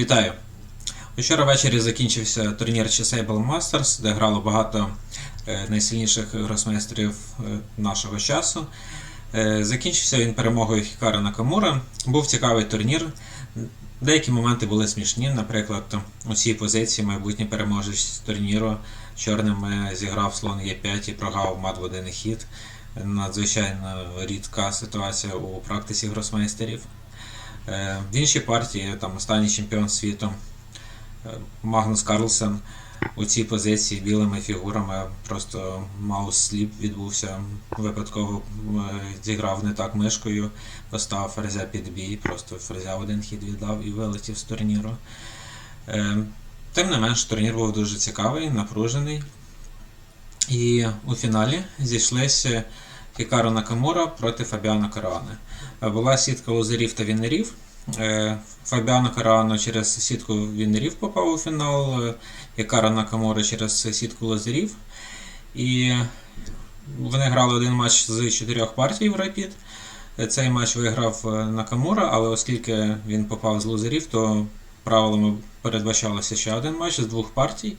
Вітаю! Вчора ввечері закінчився турнір Chessable Masters, де грало багато е, найсильніших гросмейстерів е, нашого часу. Е, Закінчився він перемогою Хікара Накамура. Був цікавий турнір. Деякі моменти були смішні. Наприклад, у цій позиції майбутній переможець турніру чорним зіграв слон Е5 і програв мат в один хід. Надзвичайно рідка ситуація у практиці гросмейстерів. Е, В іншій партії там останній чемпіон світу е, Магнус Карлсен у цій позиції білими фігурами просто маус сліп відбувся. Випадково е, зіграв не так мишкою, поставив ферзя під бій, просто ферзя один хід віддав і вилетів з турніру. Тим не менш, турнір був дуже цікавий, напружений. І у фіналі зійшлися Хікаро Накамура проти Фабіано Каруани. Е, Була сітка лузерів та вінерів. Е, Фабіано Каруано через сітку вінерів попав у фінал, е, Накамура через сітку лузерів. І вони грали один матч з чотирьох партій в Рапід. Цей матч виграв Накамура, але оскільки він попав з лузерів, то правилами передбачалося ще один матч з двох партій.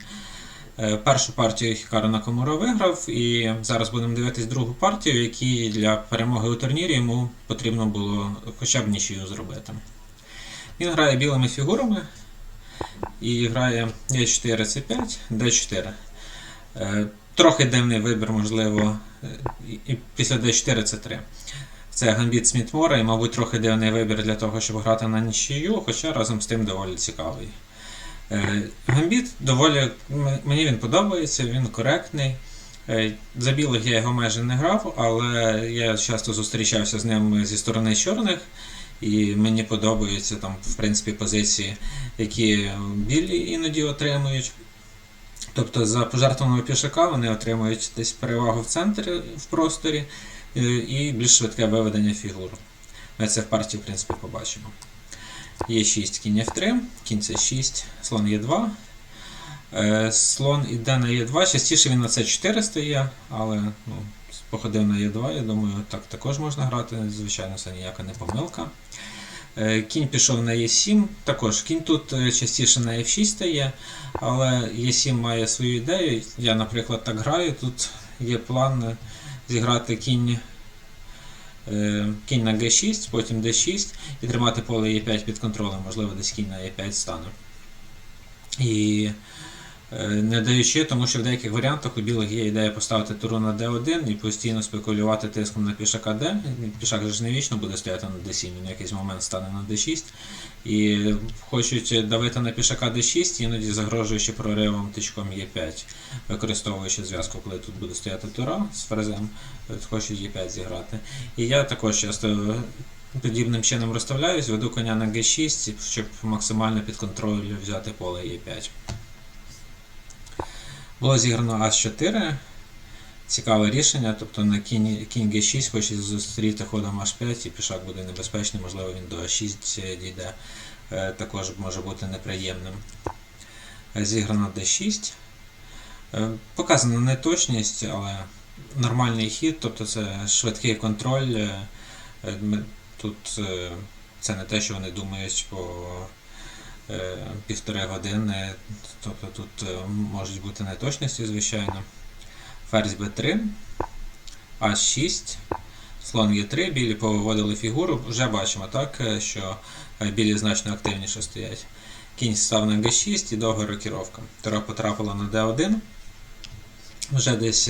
Е, Першу партію Хікаро Накамура виграв, і зараз будемо дивитись другу партію, в якій для перемоги у турнірі йому потрібно було хоча б нічию зробити. Він грає білими фігурами і грає Е4, С5, Д4. Е, Трохи дивний вибір, можливо, і після Д4 С3. Це гамбіт Смітмора, і, мабуть, трохи дивний вибір для того, щоб грати на нічию, хоча разом з тим доволі цікавий. Е, Гамбіт доволі мені він подобається, він коректний. Е, За білих я його майже не грав, але я часто зустрічався з ним зі сторони чорних, і мені подобаються там, в принципі, позиції, які білі іноді отримують. Тобто за пожертвованого пішака вони отримують десь перевагу в центрі в просторі е, і більш швидке виведення фігур. Ми це в партії, в принципі, побачимо. Є 6 кінь F3, кінь C6, слон Е2. Е, Слон іде на Е2, частіше він на С4 стає, але ну, походив на Е2, я думаю, так також можна грати. Звичайно, це ніяка не помилка. Е, Кінь пішов на Е7, також кінь тут е, частіше на F6 стає, але Е7 має свою ідею. Я, наприклад, так граю. Тут є план е, зіграти кінь кінь на G6, потім D6 і тримати поле E5 під контролем, можливо, десь кінь на E5 стане. І е, не даючи, тому що в деяких варіантах у білих є ідея поставити туру на D1 і постійно спекулювати тиском на пішака D. Пішак же ж не вічно буде стояти на D7, він в якийсь момент стане на D6. І хочуть давити на пішака D6, іноді загрожуючи проривом тичком E5, використовуючи зв'язку, коли тут буде стояти тура з ферзем, хочуть E5 зіграти. І я також часто подібним чином розставляюсь, веду коня на G6, щоб максимально під контроль взяти поле E5. Було зіграно А4. Цікаве рішення, тобто на кінь, кінь G6 хоче зустріти ходом H5 і пішак буде небезпечний, можливо він до А6 дійде, Е, також може бути неприємним. Е, Зіграно D6. Е, Показана неточність, але нормальний хід, тобто це швидкий контроль. Е, е, Тут е, це не те, що вони думають по е, півтори години, тобто тут е, можуть бути неточності, звичайно. Ферзь b3, А6, слон Е3, білі повиводили фігуру. Вже бачимо, так, е, що е, білі значно активніше стоять. Кінь став на G6 і довга рокіровка. Тора потрапила на Д1. Вже десь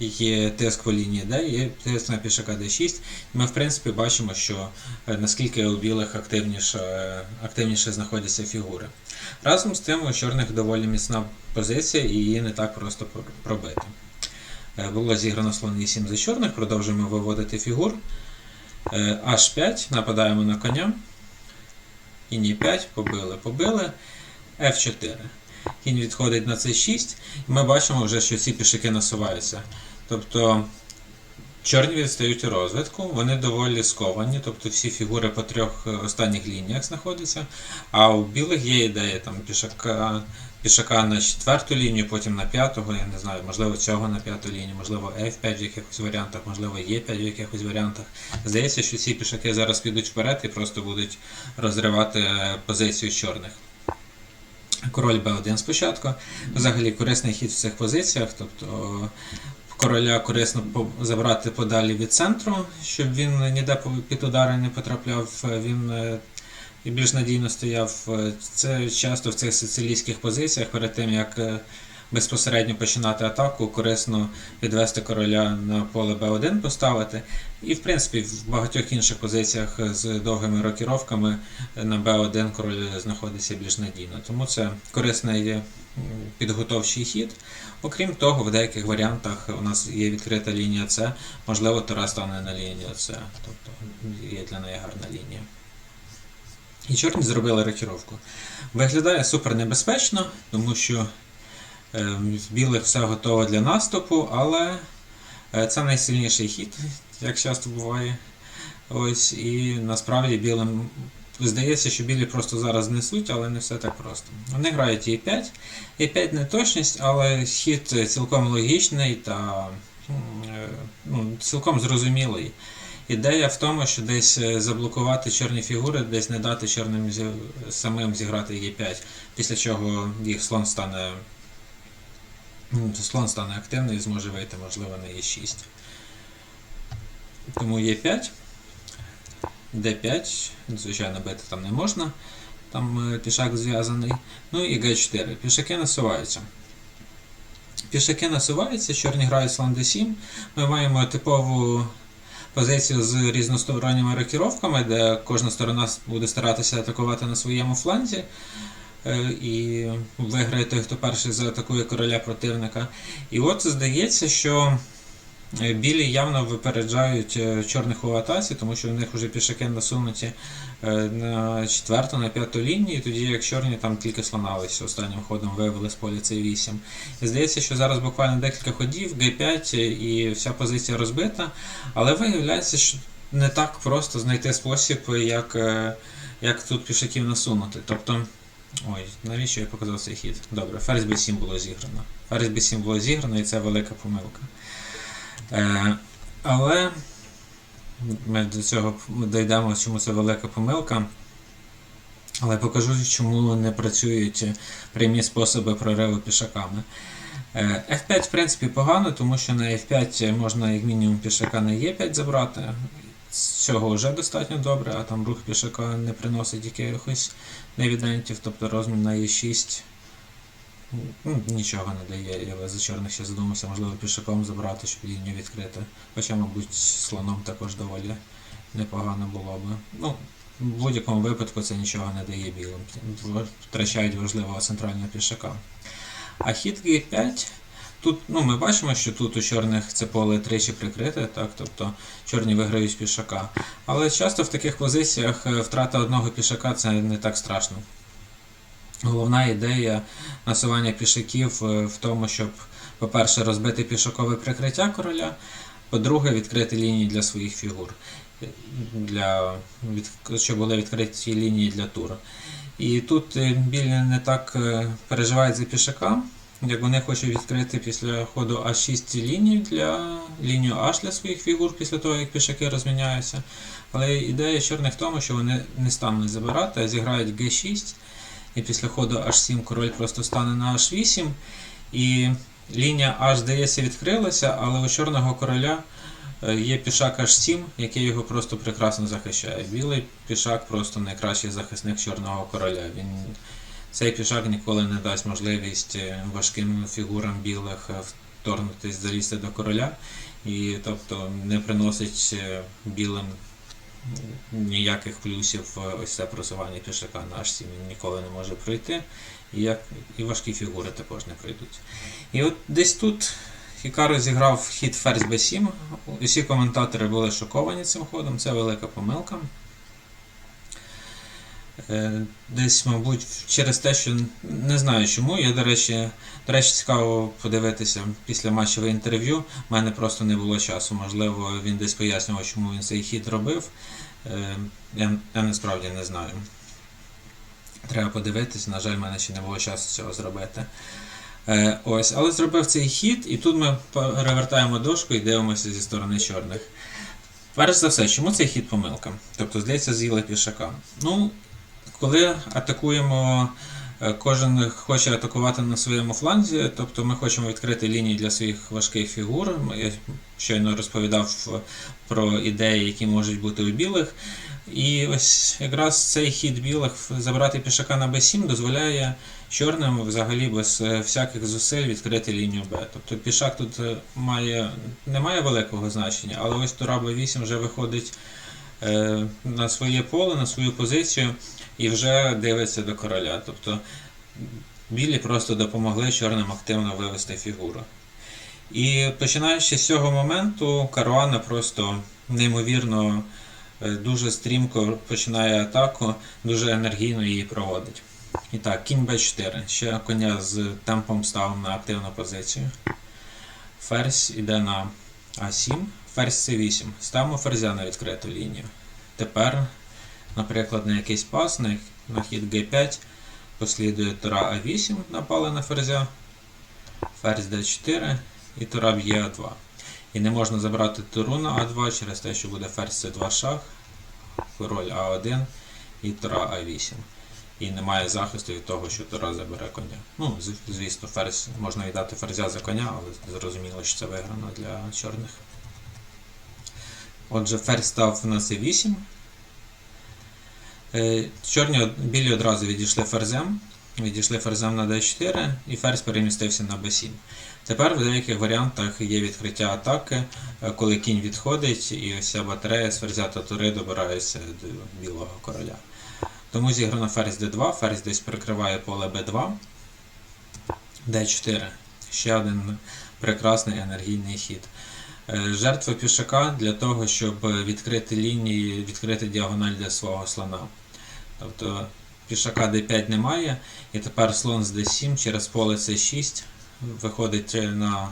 є тиск по лінії є тиск на пішака D6. Ми, в принципі, бачимо, що е, наскільки у білих активніше, е, активніше знаходяться фігури. Разом з тим, у чорних доволі міцна позиція і її не так просто пробити. Е, Було зіграно слон e7 за чорних, продовжуємо виводити фігур. Е, H5, нападаємо на коня. Кінь e5, побили, побили. F4. Кінь відходить на c6, і ми бачимо вже, що ці пішаки насуваються. Тобто чорні відстають у розвитку, вони доволі сковані, тобто всі фігури по трьох е, останніх лініях знаходяться. А у білих є ідея там пішака, пішака на четверту лінію, потім на п'ятого, я не знаю, можливо, цього на п'яту лінію, можливо, F5 в якихось варіантах, можливо, E5 в якихось варіантах. Здається, що ці пішаки зараз підуть вперед і просто будуть розривати е, позицію чорних. Король Б1 спочатку. Взагалі корисний хід в цих позиціях, тобто короля корисно забрати подалі від центру, щоб він ніде під удари не потрапляв. Він е, більш надійно стояв. Е, Це часто в цих сицилійських позиціях перед тим, як е, безпосередньо починати атаку, корисно відвести короля на поле Б1 поставити. І, в принципі, в багатьох інших позиціях з довгими рокіровками на Б1 король знаходиться більш надійно. Тому це корисний підготовчий хід. Окрім того, в деяких варіантах у нас є відкрита лінія С, можливо, Тура стане на лінію С, тобто є для неї гарна лінія. І чорні зробили рокіровку. Виглядає супер небезпечно, тому що в білих все готово для наступу, але е, це найсильніший хід, як часто буває. Ось, і насправді білим здається, що білі просто зараз знесуть, але не все так просто. Вони грають Е5. Е5 не точність, але хід цілком логічний та е, ну, цілком зрозумілий. Ідея в тому, що десь е, заблокувати чорні фігури, десь не дати чорним самим зіграти Е5, після чого їх слон стане. Ну, Слон стане активний і зможе вийти, можливо, на Е6. Тому Е5, Д5, звичайно, бити там не можна, там е, пішак зв'язаний. Ну і Г4. Пішаки насуваються. Пішаки насуваються, чорні грають слон d7. Ми маємо типову позицію з різносторонніми рокіровками, де кожна сторона буде старатися атакувати на своєму фланзі. Е, І виграє той, хто перший заатакує короля противника. І от здається, що е, білі явно випереджають е, чорних у атаці, тому що в них вже пішаки насунуті на четверту, на п'яту лінію, тоді як чорні там тільки слонались останнім ходом, вивели з поля цей 8. І здається, що зараз буквально декілька ходів, Г5 і вся позиція розбита, але виявляється, що не так просто знайти спосіб, як, як тут пішаків насунути. Тобто, ой, навіщо я показав цей хід? Добре, ферзь b7 було зіграно. Ферзь b7 було зіграно, і це велика помилка. Е, але ми до цього дійдемо, чому це велика помилка. Але покажу, чому не працюють прямі способи прориву пішаками. Е, F5, в принципі, погано, тому що на F5 можна як мінімум пішака на E5 забрати. Цього вже достатньо добре, а там рух пішака не приносить якихось невідентів, тобто розмін на E6 ну, нічого не дає. Я за чорних ще задумався, можливо, пішаком забрати, щоб лінію відкрити. Хоча, мабуть, слоном також доволі непогано було би. Ну, в будь-якому випадку це нічого не дає білим. Втрачають важливого центрального пішака. А хід G5. Тут ну, ми бачимо, що тут у чорних це поле тричі прикрите, так, тобто чорні виграють пішака. Але часто в таких позиціях е, втрата одного пішака це не так страшно. Головна ідея насування пішаків е, в тому, щоб, по-перше, розбити пішакове прикриття короля, по-друге, відкрити лінії для своїх фігур, е, для, щоб були відкриті лінії для тура. І тут білі не так переживають за пішака, як вони хочуть відкрити після ходу А6 лінію для лінію H для своїх фігур після того, як пішаки розміняються. Але ідея чорних в тому, що вони не стануть забирати, а зіграють G6. І після ходу H7 король просто стане на H8. І лінія H, здається, відкрилася, але у чорного короля е, є пішак H7, який його просто прекрасно захищає. Білий пішак просто найкращий захисник чорного короля. Він, цей пішак ніколи не дасть можливість е, важким фігурам білих е, вторгнутися, залізти до короля. І тобто не приносить е, білим ніяких плюсів ось це просування пішака на H7 він ніколи не може пройти, і, як, і важкі фігури також не пройдуть. І от десь тут Хікаро зіграв хід ферзь b7. Усі коментатори були шоковані цим ходом, це велика помилка. Е, Десь, мабуть, через те, що не знаю чому. Я, до речі, до речі, цікаво подивитися після матчеве інтерв'ю. У мене просто не було часу. Можливо, він десь пояснював, чому він цей хід робив. Е, Я, я насправді не знаю. Треба подивитись, на жаль, в мене ще не було часу цього зробити. Е, ось, але зробив цей хід, і тут ми перевертаємо дошку і дивимося зі сторони чорних. Перш за все, чому цей хід помилка? Тобто, здається, з'їли пішака. Ну, коли атакуємо Е, Кожен хоче атакувати на своєму фланзі, тобто ми хочемо відкрити лінії для своїх важких фігур. Я щойно розповідав е, про ідеї, які можуть бути у білих. І ось якраз цей хід білих забрати пішака на b7 дозволяє чорним взагалі без е, всяких зусиль відкрити лінію Б. Тобто пішак тут має, не має великого значення, але ось тура b8 вже виходить на своє поле, на свою позицію і вже дивиться до короля. Тобто білі просто допомогли чорним активно вивести фігуру. І починаючи з цього моменту, Каруана просто неймовірно е, дуже стрімко починає атаку, дуже енергійно її проводить. І так, кінь b4. Ще коня з темпом ставимо на активну позицію. Ферзь іде на А7, ферзь c8. Ставимо ферзя на відкриту лінію. Тепер, наприклад, на якийсь пас, на, хід G5 послідує тура А8, напали на ферзя, ферзь d4 і тура б'є А2. І не можна забрати туру на А2 через те, що буде ферзь c2 шах, король А1 і тура А8. І немає захисту від того, що тура забере коня. Ну, звісно, ферзь можна віддати ферзя за коня, але зрозуміло, що це виграно для чорних. Отже, ферзь став на c8. Е, Чорні білі одразу відійшли ферзем. Відійшли ферзем на d4 і ферзь перемістився на b7. Тепер в деяких варіантах є відкриття атаки, е, коли кінь відходить, і ось ця батарея з ферзя та добирається до білого короля. Тому зіграно ферзь d2, ферзь десь прикриває поле b2, d4. Ще один прекрасний енергійний хід. Е, Жертва пішака для того, щоб відкрити лінії, відкрити діагональ для свого слона. Тобто пішака d5 немає, і тепер слон з d7 через поле c6 виходить на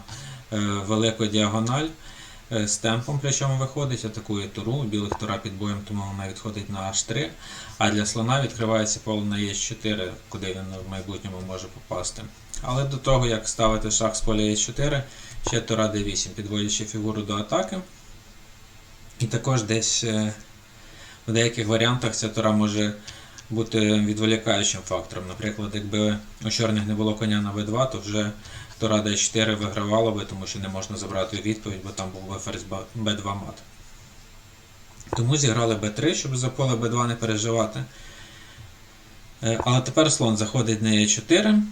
е, велику діагональ е, з темпом, причому виходить, атакує туру, білих тура під боєм, тому вона відходить на h3, а для слона відкривається поле на e4, куди він в майбутньому може попасти. Але до того, як ставити шах з поля e4, ще тура d8, підводячи фігуру до атаки. І також десь е, в деяких варіантах ця тура може бути відволікаючим фактором. Наприклад, якби у чорних не було коня на b2, то вже тура d4 вигравала би, тому що не можна забрати відповідь, бо там був би ферзь b2 мат. Тому зіграли b3, щоб за поле b2 не переживати. Е, Але тепер слон заходить на e4,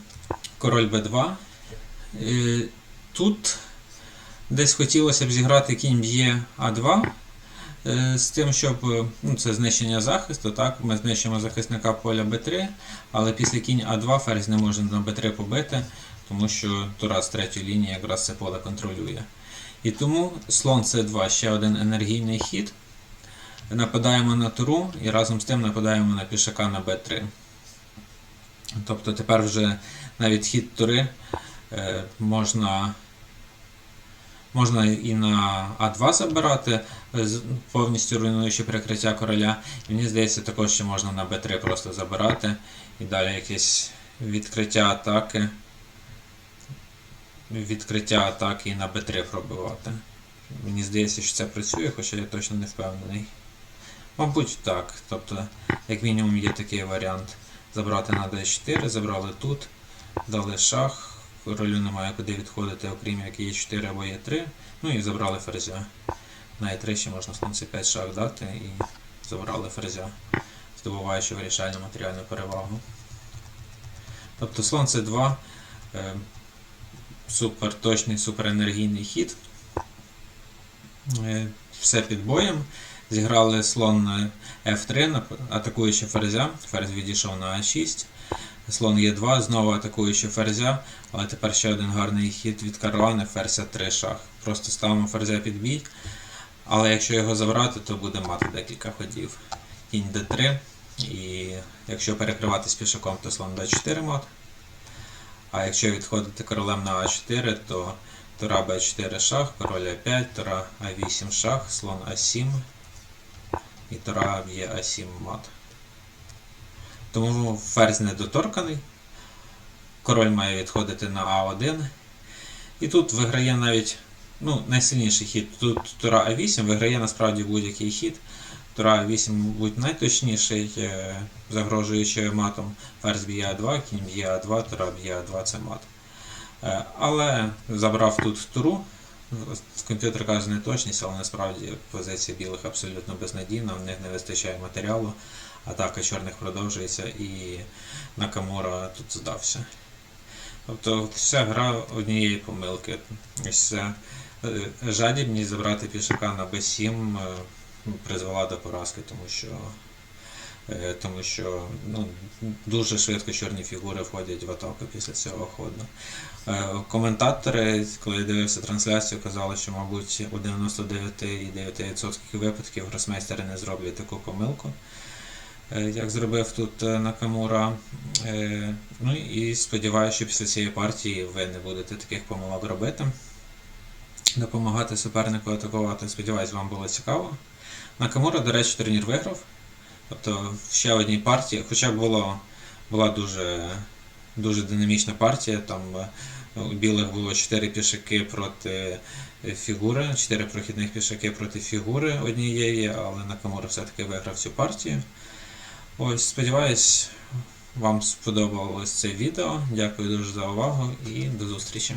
король b2. Е, Тут десь хотілося б зіграти кінь б'є А2 е, з тим, щоб е, ну, це знищення захисту. Так? Ми знищимо захисника поля Б3, але після кінь А2 ферзь не може на Б3 побити, тому що тура з третьої лінії якраз це поле контролює. І тому слон С2 ще один енергійний хід. Нападаємо на туру і разом з тим нападаємо на пішака на Б3. Тобто тепер вже навіть хід тури е, можна Можна і на А2 забирати, повністю руйнуючи прикриття короля. І мені здається, також ще можна на Б3 просто забирати і далі якесь відкриття атаки. Відкриття атаки і на Б3 пробивати. Мені здається, що це працює, хоча я точно не впевнений. Мабуть, так. Тобто, як мінімум, є такий варіант. Забрати на D4, забрали тут, дали шах. Королю немає куди відходити, окрім як є 4 або є 3. Ну і забрали ферзя. На e3 ще можна слон c5 шах дати і забрали ферзя, здобуваючи вирішальну матеріальну перевагу. Тобто слон c2 е, супер точний, супер енергійний хід. Е, все під боєм. Зіграли слон F3, атакуючи ферзя. Ферзь відійшов на А6. Слон Е2, знову атакуючи ферзя, але тепер ще один гарний хід від каравани, ферзь 3 шах. Просто ставимо ферзя під бій. Але якщо його забрати, то буде мати декілька ходів. Кінь d3. І якщо перекривати з пішаком, то слон d4 мат. А якщо відходити королем на А4, то тура b4 шах, король А5, тура А8 шах, слон А7 і тура б'є А7 мат. Тому ферзь недоторканий. Король має відходити на А1. І тут виграє навіть ну, найсильніший хід. Тут тура А8 виграє насправді будь-який хід. Тура А8, мабуть, найточніший. Е, загрожуючи матом. Ферзь б'є 2 кінь б'є 2 тура б'є 2 це мат. Е, Але забрав тут туру. Комп'ютер каже неточність, але насправді позиція білих абсолютно безнадійна, в них не вистачає матеріалу. Атака чорних продовжується і Накамура тут здався. Тобто вся гра однієї помилки. Е, жадібність забрати пішака на b7 е, призвела до поразки, тому що, е, тому що ну, дуже швидко чорні фігури входять в атаку після цього ходу. Коментатори, коли я дивився трансляцію, казали, що, мабуть, у 99,9% випадків гросмейстери не зроблять таку помилку, як зробив тут е, Накамура. Е, Ну і сподіваюся, що після цієї партії ви не будете таких помилок робити. Допомагати супернику атакувати. Сподіваюсь, вам було цікаво. Накамура, до речі, турнір виграв. Тобто в ще одній партії, хоча було, була дуже, дуже динамічна партія, там е, у білих було 4 пішаки проти е, фігури, 4 прохідних пішаки проти фігури однієї, але Накамура все-таки виграв цю партію. Ось, сподіваюсь, вам сподобалось це відео. Дякую дуже за увагу і до зустрічі.